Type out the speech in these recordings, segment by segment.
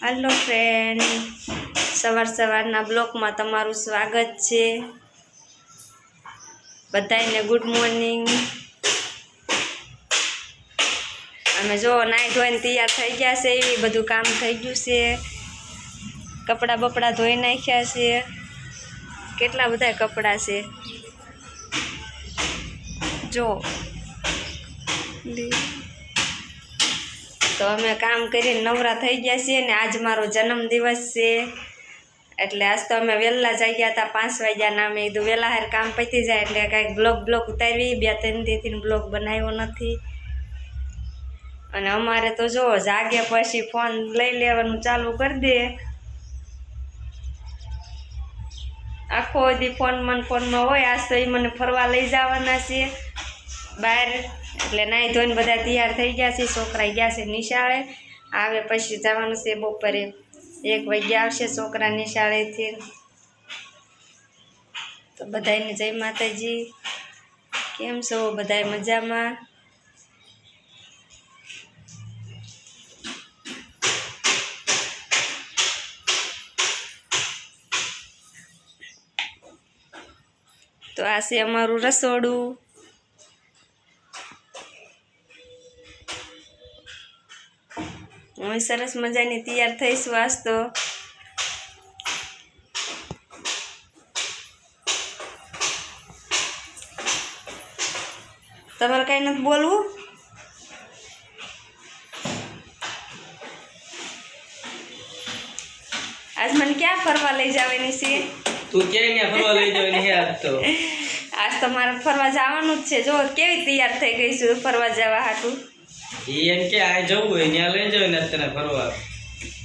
હાલો friend સવાર સવારના બ્લોકમાં તમારું સ્વાગત છે. બધાને ગુડ મોર્નિંગ અમે જો નાઈ ધોઈને તૈયાર થઈ ગયા છે એ બધું કામ થઈ ગયું છે. કપડાં બપડા ધોઈ નાખ્યા છે. કેટલા બધા કપડાં છે? જો. તો અમે કામ કરીને નવરા થઈ ગયા છીએ ને આજ મારો જન્મદિવસ છે. એટલે આજ તો અમે વહેલા જઈ ગયા હતા પાંચ વાગ્યાના અમે કીધું વહેલા હાર કામ પતી જાય એટલે કાંઈક બ્લોગ બ્લોગ ઉતારવી બે ત્રણ દીથી બ્લોગ બનાવ્યો નથી. અને અમારે તો જો જાગે પછી ફોન લઈ લેવાનું ચાલુ કરી દે. આખો દી ફોન મન ફોનમાં હોય, આજ તો એ મને ફરવા લઈ જવાના છે. બહાર એટલે નાહી ધોઈને બધા તૈયાર થઈ ગયા છે છોકરા ગયા છે નિશાળે. આવે પછી જવાનું છે બપોરે. એક વાગ્યા આવશે છોકરા નિશાળેથી. તો બધાને જય માતાજી. કેમ છો બધાય મજામાં? તો આ છે અમારું રસોડું. હું સરસ મજાની તૈયાર થઈશું તો તમારે કઈ નથી બોલવું આજ મને ક્યાં ફરવા લઈ જવાની છે તું ક્યાંય ફરવા લઈ જવાની હે આજ તો આજ તો મારે ફરવા જવાનું જ છે જો કેવી તૈયાર થઈ ગઈ છું ફરવા જવા હાટું એમ કે આ જવું હોય ત્યાં લઈ જવાય ને તને ફરવા.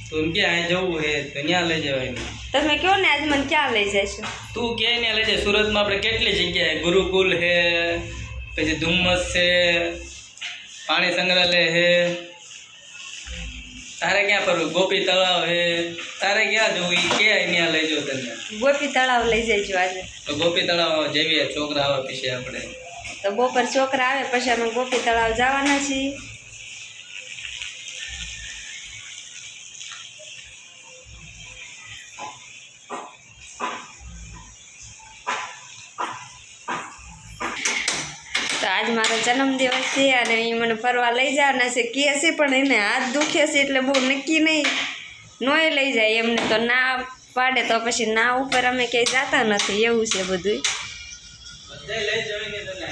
તું એમ કે આ જવું હે તો ત્યાં લઈ જવાય તમે કહો ને આજ મને ક્યાં લઈ જશો? તું કે ને લઈ જાય સુરતમાં આપણે કેટલી જગ્યાએ? ગુરુકુલ હે પછી ધુમ્મસ છે પાણી સંગ્રહાલય હે. તારે ક્યાં ફરવું? ગોપી તળાવ હે. તારે ક્યાં જવું? ઈ કે ત્યાં લઈ જાવ તને. ગોપી તળાવ લઈ જજો આજે. તો ગોપી તળાવ જેવી છોકરા આવે પીછે આપણે. તો બપોર છોકરા આવે, પછી અમે ગોપી તળાવ જવાના છીએ. તો આજ મારો જન્મદિવસ છે અને એ મને ફરવા લઈ જવાના છે. કે છે પણ એને હાથ દુખે છે એટલે બહુ નક્કી નહીં. નોય લઈ જાય, એમને તો ના પાડે તો પછી ના ઉપર અમે ક્યાંય જતા નથી. એવું છે બધું બધાય લઈ જવાય ને તને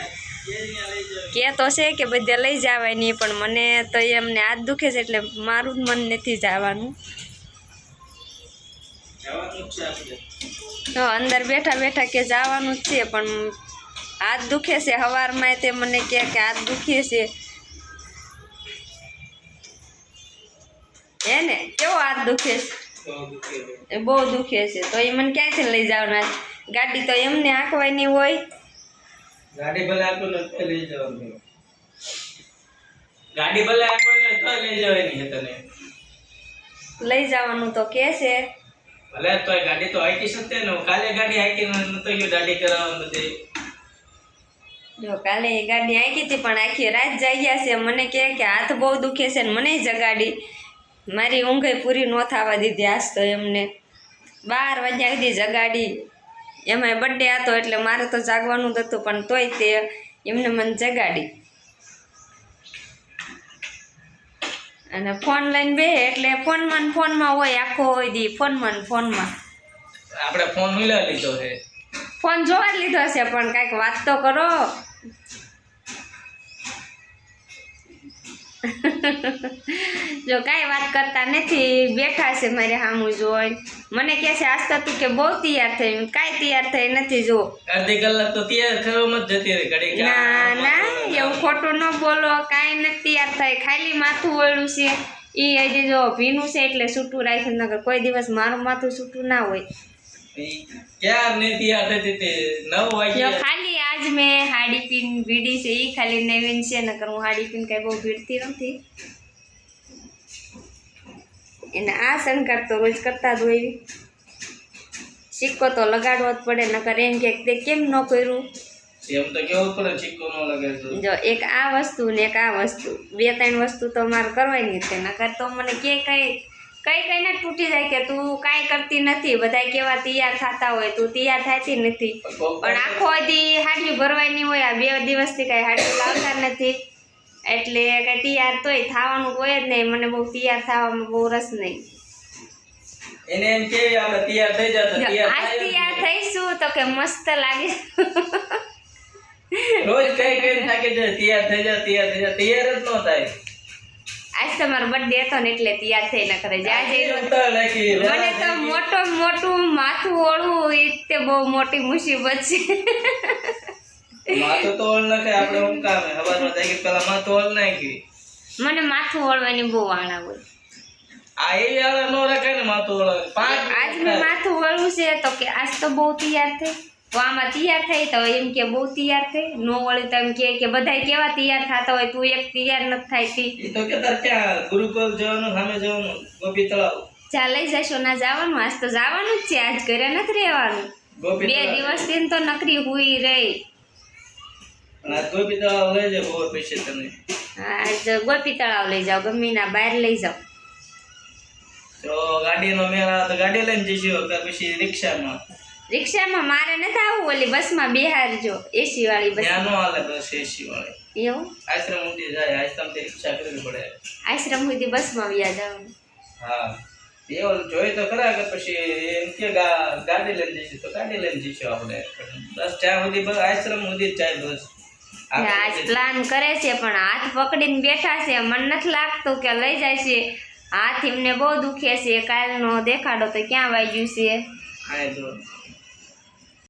કે ત્યાં કે તો છે કે બધે લઈ જવાય નહીં પણ મને તો એમને હાથ દુખે છે એટલે મારું જ મન નથી જવાનું. જવાનું તો અંદર બેઠા બેઠા કે જવાનું જ છે પણ હાથ દુખે છે. સવારમાં તે મને કહે કે હાથ દુખે છે. હે ને? કેવો હાથ દુખે છે? બહુ દુખે છે. તો એ મને ક્યાંથી લઈ જવાના? ગાડી તો એમને આંકવાની હોય. ગાડી ભલે આપણને તો લઈ જવાનું ગાડી ભલે આપણને તો લઈ જવાની તને. લઈ જવાનું તો કે છે. ભલે તો ગાડી તો હાકી શકતે ને કાલે ગાડી હાકી નતો ગયો ગાડી કરાવવા બધે. જો કાલે એ ગાડી આખી હતી પણ આખી રાત જાગ્યા છે. મને કહે કે હાથ બહુ દુખે છે ને મને જગાડી. મારી ઊંઘે પૂરી ન થવા દીધી આજ તો એમને. બાર વાગ્યા સુધી જગાડી. એમાંય બર્થડે હતો એટલે મારે તો જાગવાનું જ હતું પણ તોય તે એમને મને જગાડી. અને ફોન લઈને બે એટલે ફોનમાં ને ફોનમાં હોય આખો હોય દી ફોનમાં ને ફોનમાં આપણે ફોન લીધો છે. ફોન જોવા લીધો છે પણ કાંઈક વાત તો કરો. જો કાંઈ વાત કરતા નથી બેઠા છે મારે સામું જોઈ મને કહે છે આજ તો તું કે બહુ તૈયાર થઈ. કાંઈ તૈયાર થઈ નથી જો. અડધી કલાક તો તૈયાર કરવામાં જ જતી રહી ના ના એવું ખોટું ન બોલો કાંઈ નથી તૈયાર થાય. ખાલી માથું વળ્યું છે. એ હજી જો ભીનું છે એટલે છૂટું રાખ્યું નગર કોઈ દિવસ મારું માથું છૂટું ના હોય. ક્યાં નહીં તૈયાર થતી નવ જો વાગ્યા ખાલી આજ મેં હાડી પીન ભીડી છે એ ખાલી નવીન છે નકર હું હાડી પીન કાંઈ બહુ ભીડતી નથી. એને આ શણગાર તો રોજ કરતા જ હોય. સિક્કો તો લગાડવો જ પડે નકર એમ કે તે કેમ ન કર્યું? એમ તો કેવું પડે ચીકો ન લાગે જો એક આ વસ્તુ ને એક આ વસ્તુ. બે ત્રણ વસ્તુ તો મારે કરવાની છે નકર તો મને કે કંઈ કઈ કઈને તૂટી જાય કે તું કાંઈ કરતી નથી. બધા કેવા તૈયાર થતા હોય તું તૈયાર થતી નથી. પણ આખો દી હાડી ભરવાની હોય આ બે દિવસથી કાંઈ હાડી લાવતા નથી. એટલે કાંઈ તૈયાર તોય થવાનું કોઈ જ નહીં. મને બહુ તૈયાર થવામાં બહુ રસ નહીં. એને એમ કે આપણે તૈયાર થઈ થઈશું તો કે મસ્ત લાગે. રોજ કઈ કઈ થાકી જાય તૈયાર થઈ જાય તૈયાર થઈ જાય તૈયાર જ ન થાય. આજ તમારો બર્થડે હતો ને એટલે તૈયાર થઈને કરે જે આજે રોજ ઉતાવળ રાખી, મને તો મોટો મોટું માથું ઓળવું એ તે બહુ મોટી મુસીબત છે. માથું તો ઓળ નાખે આપણે હું કામ હવારમાં જાગી પેલા માથું ઓળ નાખી. મને માથું ઓળવાની બહુ વાણા હોય. આ નો ને માથું ઓળ પાંચ આજ મેં માથું વળવું છે તો કે આજ તો બહુ તૈયાર થઈ. તો આમાં તૈયાર થઈ તો એમ કે બહુ તૈયાર થઈ. નો વળે તો એમ કે કે બધાય કેવા તૈયાર થતા હોય તું એક તૈયાર નથી થાતી ઈ તો કે તાર ક્યાં ગુરુકુળ જવાનું સામે જવાનું ગોપી તળાવ. ચા લઈ જશો ના જવાનું આજ તો જવાનું જ છે આજ ઘરે નથી રહેવાનું. બે દિવસથી તો નકરી હુઈ રહી. ગોપી તળાવ લઈ જાવ બહુ પૈસે તને. આજ ગોપી તળાવ લઈ જાઓ ગમીના બહાર લઈ જાઓ. તો ગાડીનો મેળ આવે તો ગાડી લઈને જઈશું કે પછી રિક્ષામાં. રિક્ષામાં મારે નથી આવવું ઓલી બસમાં બિહારજો એસી વાળી બસ. ત્યાં નો હાલે બસ એસી વાળી એવું? આશ્રમ સુધી જાય આશ્રમથી રિક્ષા કરવી પડે. આશ્રમ સુધી બસમાં વ્યા જવાનું. હા. એવો જોઈ તો ખરા કે પછી એમ કે ગાડી લઈને જઈશું તો ગાડી લઈને જઈશું આપણે. બસ ત્યાં સુધી બસ આશ્રમ સુધી જાય બસ. આજ પ્લાન કરે છે પણ હાથ પકડીને બેઠા છે. મને નથી લાગતું કે લઈ જાય છે. હાથ એમને બહુ દુખે છે. કાલનો દેખાડો તો ક્યાં વાગ્યું છે? હા જો